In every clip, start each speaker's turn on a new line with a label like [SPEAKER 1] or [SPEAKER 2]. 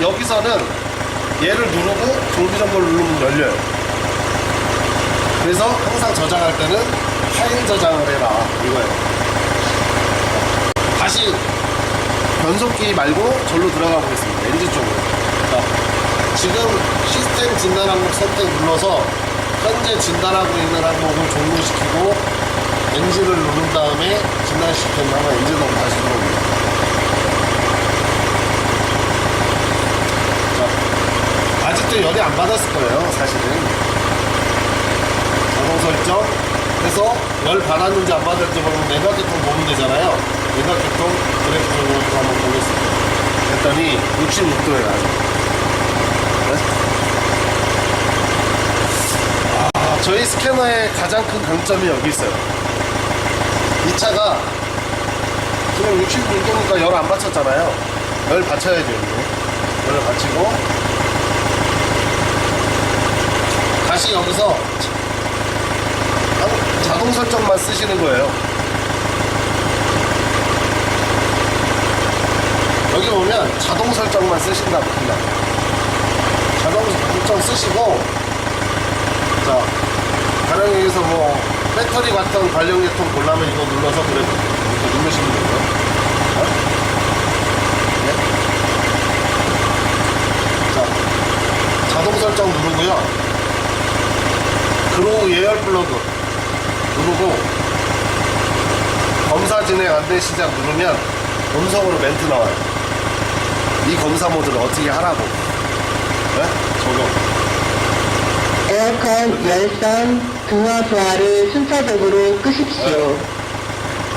[SPEAKER 1] 여기서는 얘를 누르고 정비 정보를 누르면 열려요. 그래서 항상 저장할 때는 파일 저장을 해라 이거예요. 다시 변속기 말고 절로 들어가 보겠습니다. 엔진 쪽으로. 자, 지금 시스템 진단 항목 선택 눌러서 현재 진단하고 있는 항목을 종료시키고 엔진을 누른 다음에 진단 시스템 하면 엔진으로 다시 들어옵니다. 자, 아직도 열이 안 받았을 거예요, 사실은. 자동 설정 해서 열 받았는지 안 받았는지 모르면 내각계통 보면 되잖아요. 내각계통 그래프를 한번 보겠습니다. 했더니 66도예요, 아직. 네? 아, 저희 스캐너의 가장 큰 강점이 여기 있어요. 이 차가 지금 66도니까 열 안 받쳤잖아요. 열 받쳐야죠, 이제. 열을 받치고 다시 여기서 자동 설정만 쓰시는 거예요. 여기 보면 자동 설정만 쓰신다고 그냥 자동 설정 쓰시고 자 가령 여기서 뭐 배터리 같은 관련 계통 보려면 이거 눌러서 그래 이렇게 누르시면. 어? 네? 자 자동 설정 누르고요. 그로우 예열 플러그 누르고 검사 진행 안내 시작 누르면 음성으로 멘트 나와요. 이 검사 모드를 어떻게 하라고. 네? 적용.
[SPEAKER 2] 에어컨, 열선, 등화 부하를 순차적으로 끄십시오.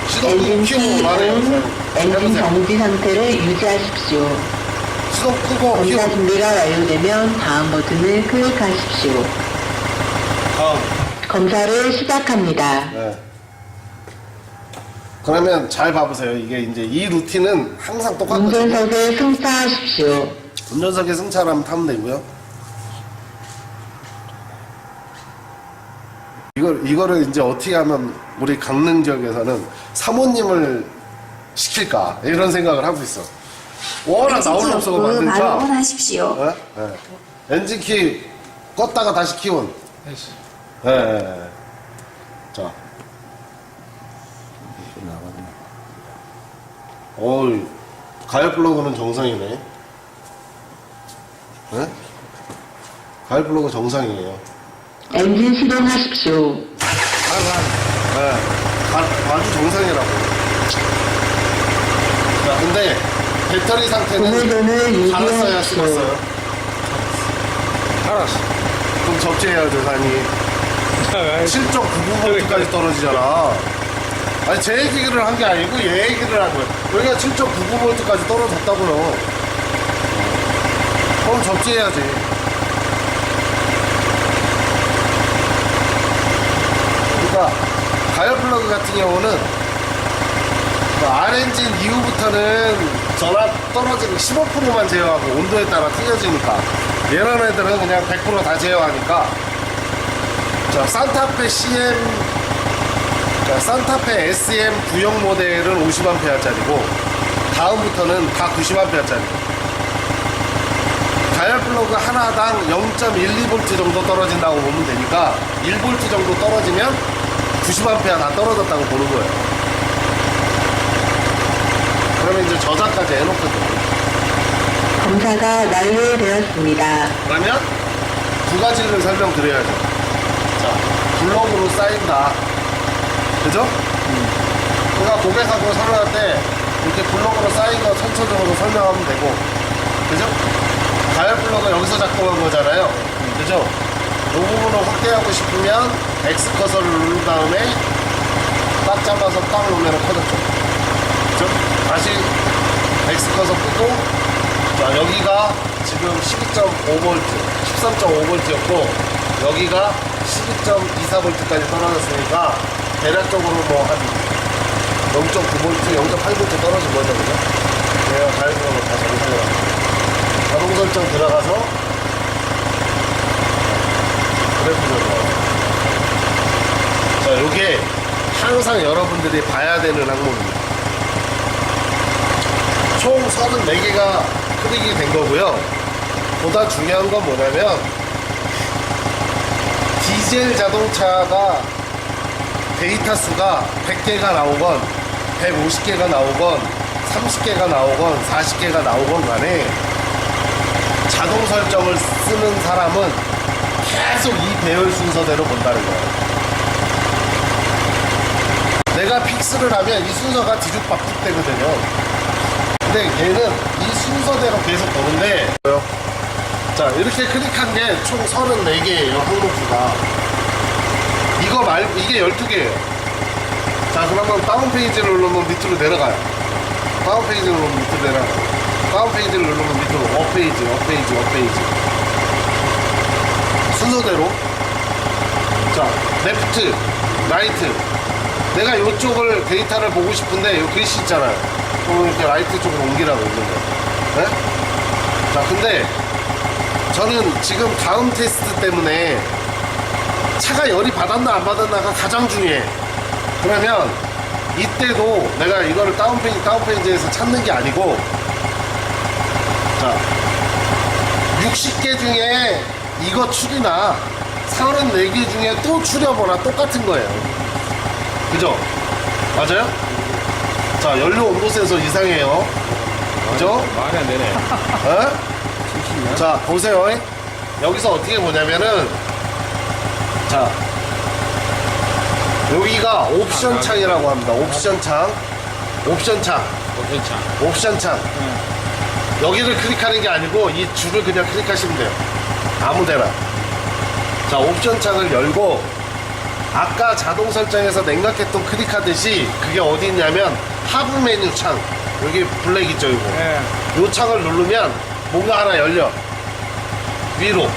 [SPEAKER 1] 시동
[SPEAKER 2] 엔진
[SPEAKER 1] 말해요.
[SPEAKER 2] 키, 엔진. 정지 상태를 유지하십시오.
[SPEAKER 1] 시동 끄고
[SPEAKER 2] 검사 준비가 완료되면 다음 버튼을 클릭하십시오. 검사를 시작합니다.
[SPEAKER 1] 네. 그러면 잘 봐보세요. 이게 이제 이 루틴은 항상 똑같거든요.
[SPEAKER 2] 운전석에 승차하십시오.
[SPEAKER 1] 운전석에 승차하면 타면 되고요. 이걸, 이거를 이제 어떻게 하면 우리 강릉 지역에서는 사모님을 시킬까 이런 생각을 하고 있어. 워낙 나올 없어가 만든
[SPEAKER 3] 바로
[SPEAKER 1] 차.
[SPEAKER 3] 온하십시오.
[SPEAKER 1] 네? 네. 엔진 키 껐다가 다시 키온. 네. 네, 네. 자. 어이, 가열 플러그는 정상이네. 네? 가열 플러그 정상이에요.
[SPEAKER 2] 엔진 시동하십시오.
[SPEAKER 1] 네. 가, 아주 정상이라고. 자, 근데 배터리 상태는
[SPEAKER 2] 유지하십시오.
[SPEAKER 1] 식었어요.
[SPEAKER 4] 알았어.
[SPEAKER 1] 그럼 접지해야 되다니. 7.99V까지 떨어지잖아. 아니, 제 얘기를 한 게 아니고 얘 얘기를 한 거예요. 여기가 7.99V까지 떨어졌다고요. 그럼 접지해야지. 그러니까, 가열 플러그 같은 경우는, 그 R엔진 이후부터는 전압 떨어지고 15%만 제어하고 온도에 따라 틀려지니까. 이런 애들은 그냥 100%다 제어하니까. 자, 산타페 CM, 자, 산타페 SM 구형 모델은 50A짜리고, 다음부터는 다 90A짜리. 가열 플러그 하나당 0.12V 정도 떨어진다고 보면 되니까, 1V 정도 떨어지면 90A 다 떨어졌다고 보는 거예요. 그러면 이제 저장까지 해놓거든요.
[SPEAKER 2] 검사가 완료되었습니다.
[SPEAKER 1] 그러면 두 가지를 설명드려야죠. 자, 블록으로 쌓인다. 그죠? 그러니까 고객하고 설명할 때 이렇게 블록으로 쌓인 거 천천적으로 설명하면 되고, 그죠? 가열 블록은 여기서 작동한 거잖아요. 그죠? 이 부분을 확대하고 싶으면 X 커서를 누른 다음에 딱 잡아서 딱 놓으면 커졌죠. 그죠? 다시 X 커서 끄고 자, 여기가 지금 12.5V, 13.5V였고, 여기가 12.24V까지 떨어졌으니까, 대략적으로 뭐 한 0.9V, 0.8V 떨어진 거죠, 그죠? 내가 가격으로 다 정상을 자동 설정 들어가서, 그래프를 자, 요게 항상 여러분들이 봐야 되는 항목입니다. 총 34개가 클릭이 된 거고요. 보다 중요한 건 뭐냐면 디젤 자동차가 데이터 수가 100개가 나오건 150개가 나오건 30개가 나오건 40개가 나오건 간에 자동 설정을 쓰는 사람은 계속 이 배열 순서대로 본다는 거예요. 내가 픽스를 하면 이 순서가 뒤죽박죽 되거든요. 근데 얘는 이 순서대로 계속 보는데 자 이렇게 클릭한 게 총 34개예요 항목수가. 이거 말고 이게 12개예요. 자 그러면 다운 페이지를 누르면 밑으로 내려가요. 다운 페이지를 누르면 밑으로 내려가요. 다운 페이지를 누르면 밑으로 업 페이지 업 페이지 업 페이지. 순서대로. 자 레프트 라이트 내가 이쪽을 데이터를 보고 싶은데 이 글씨 있잖아요. 그럼 이렇게 라이트 쪽으로 옮기라고 있는 거예요 네? 자 근데 저는 지금 다음 테스트 때문에 차가 열이 받았나 안 받았나가 가장 중요해 그러면 이때도 내가 이거를 다운페이지 다운페이지에서 찾는 게 아니고 자 60개 중에 이거 추리나 34개 중에 또 추려보나 똑같은 거예요 그죠? 맞아요? 자 연료 온도 센서 이상해요 그죠?
[SPEAKER 3] 말이 안 되네.
[SPEAKER 1] 어? 자 보세요. 여기서 어떻게 보냐면은 자 여기가 옵션 창이라고 합니다. 옵션 창. 옵션 창.
[SPEAKER 3] 괜찮.
[SPEAKER 1] 옵션 창. 여기를 클릭하는 게 아니고 이 줄을 그냥 클릭하시면 돼요. 아무 데나. 자 옵션 창을 열고 아까 자동 설정에서 냉각했던 클릭하듯이 그게 어디 있냐면 하부 메뉴 창. 여기 블랙 있죠 이거?
[SPEAKER 3] 예.
[SPEAKER 1] 요 창을 누르면 뭔가 하나 열려. 위로.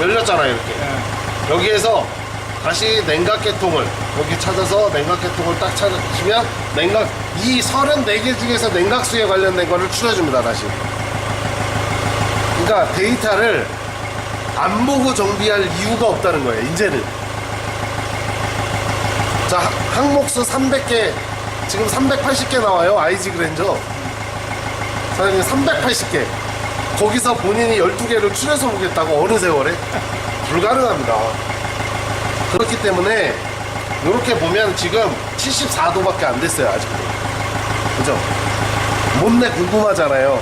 [SPEAKER 1] 열렸잖아요 이렇게.
[SPEAKER 3] 예.
[SPEAKER 1] 여기에서 다시 냉각계통을 여기 찾아서 냉각계통을 딱 찾으시면 냉각 이 34개 중에서 냉각수에 관련된 거를 추려줍니다 다시. 그러니까 데이터를 안 보고 정비할 이유가 없다는 거예요 이제는 자 항목수 300개 지금 380개 나와요 IG 그랜저. 사장님 380개 거기서 본인이 12개를 추려서 보겠다고 어느 세월에? 불가능합니다. 그렇기 때문에 이렇게 보면 지금 74도밖에 안 됐어요 아직도. 그죠? 못내 궁금하잖아요.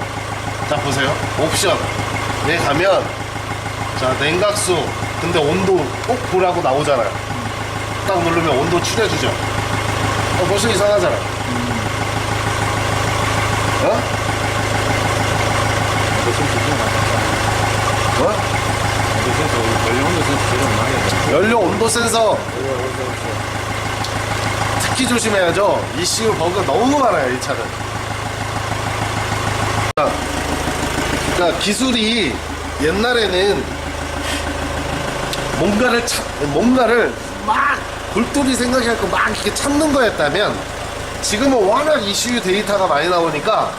[SPEAKER 1] 자 보세요. 옵션. 얘 가면 자 냉각수 근데 온도 꼭 보라고 나오잖아요. 딱 누르면 온도 추려주죠. 어 벌써 이상하잖아. 어?
[SPEAKER 3] 무슨 기준 같다.
[SPEAKER 1] 어?
[SPEAKER 3] 그래서 원래 센서 제대로 나게 돼.
[SPEAKER 1] 연료 온도 센서 특히 조심해야죠. ECU 버그가 너무 많아요, 이 차는. 그러니까 기술이 옛날에는 뭔가를 찾, 뭔가를 막 골똘히 생각해갖고 막 이렇게 찾는 거였다면 지금은 워낙 ECU 데이터가 많이 나오니까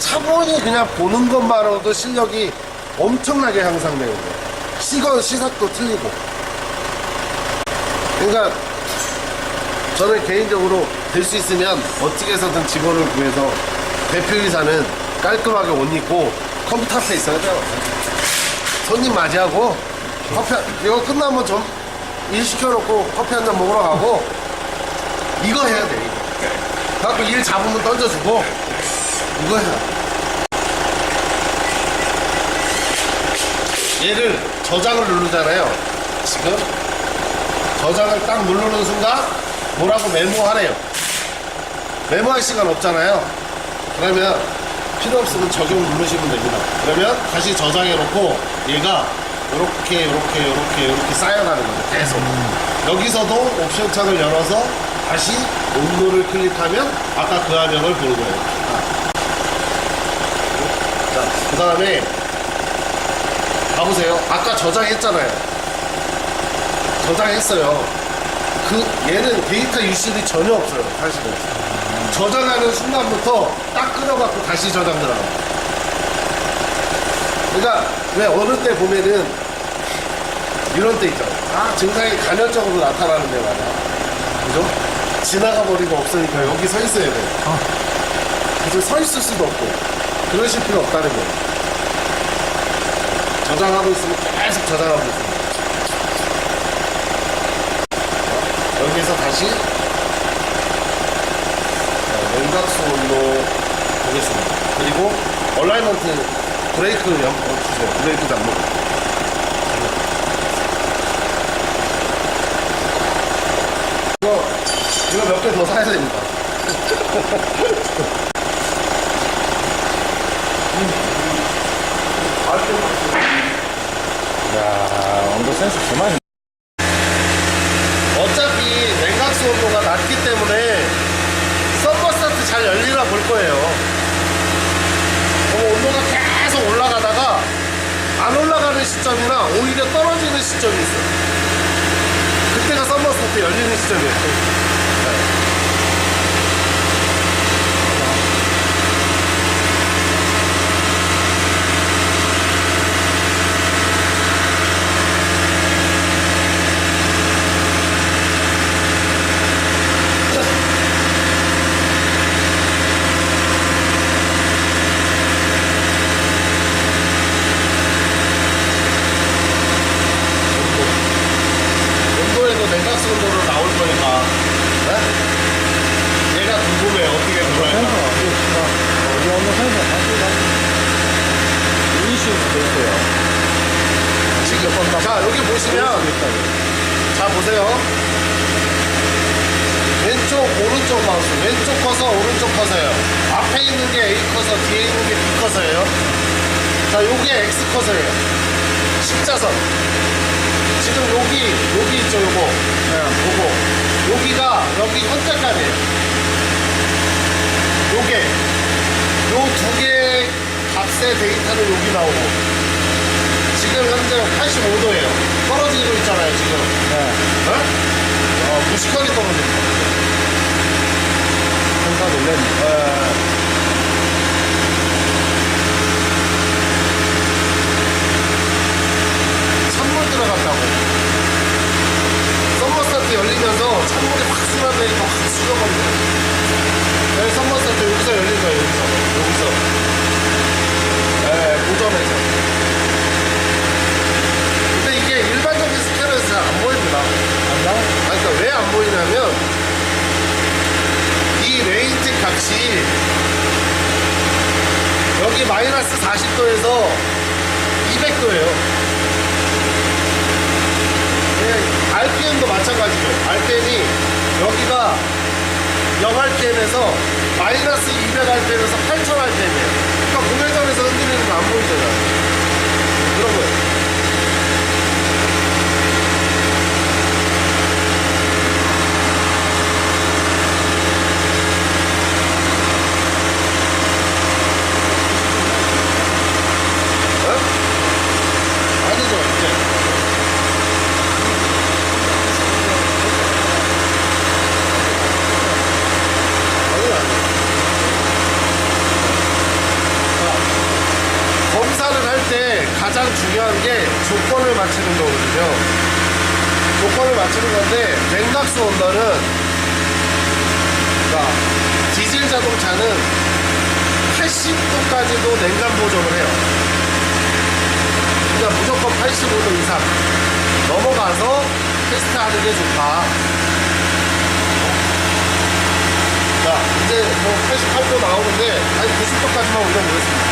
[SPEAKER 1] 차분히 그냥 보는 것만으로도 실력이 엄청나게 향상되는 거예요. 시건 시삭도 틀리고. 그러니까 저는 개인적으로 될 수 있으면 어떻게 해서든 직원을 구해서 대표이사는 깔끔하게 옷 입고 컴퓨터 앞에 있어야 돼요. 손님 맞이하고 커피 한- 이거 끝나면 좀 일 시켜놓고 커피 한 잔 먹으러 가고 이거 해야 돼. 이거. 갖고 일 잡으면 던져주고 이거 해야 돼. 얘를 저장을 누르잖아요. 지금 저장을 딱 누르는 순간 뭐라고 메모하래요. 메모할 시간 없잖아요. 그러면 필요 없으면 적용 누르시면 됩니다. 그러면 다시 저장해 놓고 얘가 이렇게 이렇게 이렇게 이렇게 쌓여가는 거죠. 계속. 여기서도 옵션 창을 열어서 다시 온도를 클릭하면 아까 그 화면을 보는 거예요. 자, 그 다음에 가보세요. 아까 저장했잖아요. 저장했어요. 그 얘는 데이터 유실이 전혀 없어요. 사실은. 저장하는 순간부터 딱 끊어갖고 다시 저장 들어가. 그러니까 왜 어느 때 보면은 이런 때 있잖아요. 아 증상이 간헐적으로 나타나는 데 말이야. 그죠? 지나가 버리고 없으니까 여기 서 있어야 돼. 그래서 서 있을 수도 없고 그러실 필요 없다는 거예요. 저장하고 있으면 계속 저장하고 있습니다. 자, 여기서 다시 자, 냉각수 온도 보겠습니다. 그리고 얼라이먼트 브레이크 연 어, 주세요. 브레이크 잡목. 이거 이거 몇 개 더 사야 됩니다.
[SPEAKER 3] 야, 온도 센서 그만.
[SPEAKER 1] 어차피 냉각수 온도가 낮기 때문에 서버스타트 잘 열리나 볼 거예요. 온도가 계속 올라가다가 안 올라가는 시점이나 오히려 떨어지는 시점이 있어요. 그때가 서버스타트 열리는 시점이에요. 네. 온도에도 냉각수 온도로 나올 거니까. 네? 얘가 궁금해 어떻게
[SPEAKER 3] 센서,
[SPEAKER 1] 들어갈까?
[SPEAKER 3] 이 온도 센서 다시 이슈 돼 있어요.
[SPEAKER 1] 지금 자 여기 보시면 자 보세요. 왼쪽 오른쪽 마우스 왼쪽 커서 오른쪽 커서예요. 앞에 있는 게 A 커서 뒤에 있는 게 B 커서예요. 자 요게 X 커서예요. 십자선. 지금 여기 여기 있죠 요거. 네, 요거. 여기가 여기 현재감이에요. 요게 요 두 개의 값의 데이터는 여기 나오고 지금 현재 85도예요. 떨어지고 있잖아요 지금.
[SPEAKER 3] 네.
[SPEAKER 1] 어? 어, 무식하게 떨어집니다.
[SPEAKER 3] 센서 놀래니.
[SPEAKER 1] 찬물 들어간다고. 썸머스타트 열리면서 찬물이 확 쏟아내니까 확 수정합니다. 네, 썸머스타트 여기서 열린 거예요, 여기서. 여기서. 네, 고점에서. 근데 이게 일반적인 스캐너에서 잘 안 보입니다.
[SPEAKER 3] 안 나와?
[SPEAKER 1] 아니, 그러니까 왜 안 보이냐면 이 레인지 값이 여기 마이너스 40도에서 200도예요. RPM도 마찬가지죠. RPM이 여기가 0RPM에서 마이너스 200RPM에서 8000RPM이에요. 그러니까 공회전에서 흔들리는 거 안 보이잖아요. 그런 거예요. 어? 아니죠, 이제. 아니요, 아니요. 자, 검사를 할 때 가장 중요한 게 조건을 맞추는 거거든요. 조건을 맞추는 건데, 냉각수 온도는, 자, 디젤 자동차는 80도까지도 냉간 보정을 해요. 그러니까 무조건 85도 이상 넘어가서 테스트하는 게 좋다. 자, 이제 뭐 88도 나오는데 한 90도까지만 올려보겠습니다.